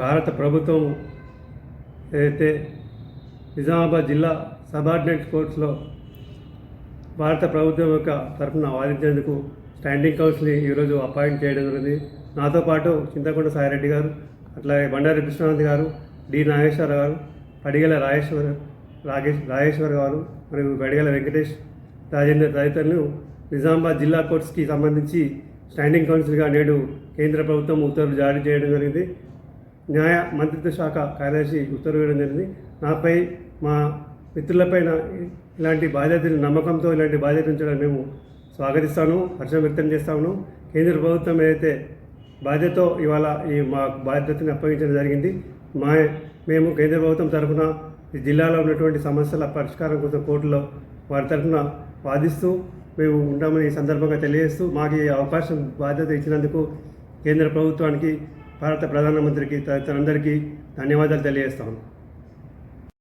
భారత ప్రభుత్వం ఏదైతే నిజామాబాద్ జిల్లా సబార్డినేట్ కోర్ట్స్లో భారత ప్రభుత్వం యొక్క తరఫున వాదించేందుకు స్టాండింగ్ కౌన్సిల్ని ఈరోజు అపాయింట్ చేయడం జరిగింది. నాతో పాటు చింతకొండ సాయిరెడ్డి గారు అట్లాగే బండారి కృష్ణానంద్ గారు డి నాగేశ్వర గారు పడిగల రాజేశ్వర రాగేష్ రాజేశ్వర్ గారు మరియు పడిగల వెంకటేష్ రాజేందర్ తదితరులు నిజామాబాద్ జిల్లా కోర్ట్స్కి సంబంధించి స్టాండింగ్ కౌన్సిల్గా నేడు కేంద్ర ప్రభుత్వం ఉత్తర్వులు జారీ చేయడం జరిగింది. న్యాయ మంత్రిత్వ శాఖ కార్యదర్శి ఉత్తర్వు జరిగింది. నాపై మా మిత్రులపైన ఇలాంటి బాధ్యతలు నమ్మకంతో ఇలాంటి బాధ్యత ఉంచడం మేము స్వాగతిస్తాను హర్షం వ్యక్తం చేస్తాను. కేంద్ర ప్రభుత్వం ఏదైతే బాధ్యతతో ఇవాళ ఈ మా బాధ్యతని అప్పగించడం జరిగింది మా మేము కేంద్ర ప్రభుత్వం తరఫున ఈ జిల్లాలో ఉన్నటువంటి సమస్యల పరిష్కారం కోసం కోర్టులో వారి తరఫున వాదిస్తూ మేము ఉంటామని ఈ సందర్భంగా తెలియజేస్తూ మాకు ఈ అవకాశం బాధ్యత ఇచ్చినందుకు కేంద్ర ప్రభుత్వానికి భారత ప్రధానమంత్రికి తదితరులందరికీ ధన్యవాదాలు తెలియజేస్తాను.